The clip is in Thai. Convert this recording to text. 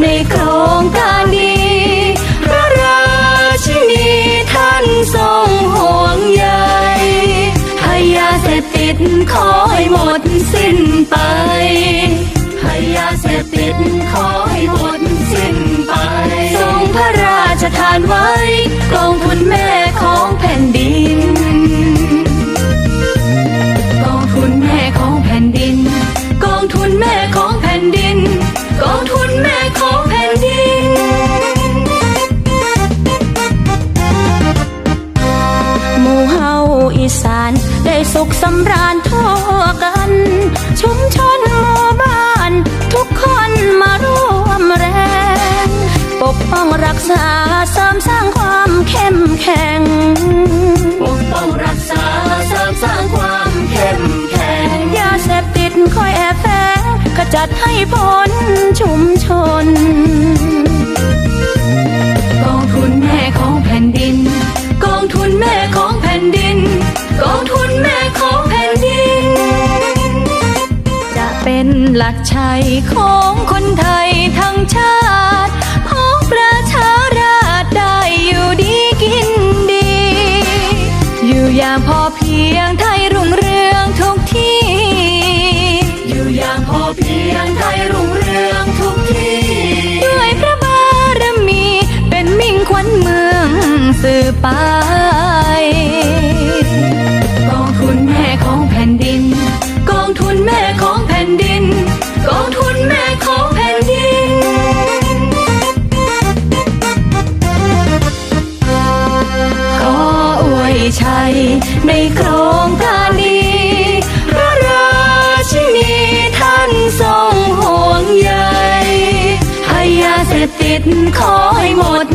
ในโครงการดีพระราชินีท่านทรงห่วงใยให้ยาเสพติดขอให้หมดสิ้นไปให้ยาเสพติดขอให้หมดสิ้นไป ทรงพระราชทานไว้ีสาน ได้สุขสำราญทั่วกัน ชุมชนมว หลักชัยของคนไทยทั้งชาติ ของประชาราชได้อยู่ดีกินดี อยู่อย่างพอเพียง ใช้ในโครงการนี้ พระราชินีท่านทรงห่วงใยให้ยาเสพติดคอยหมด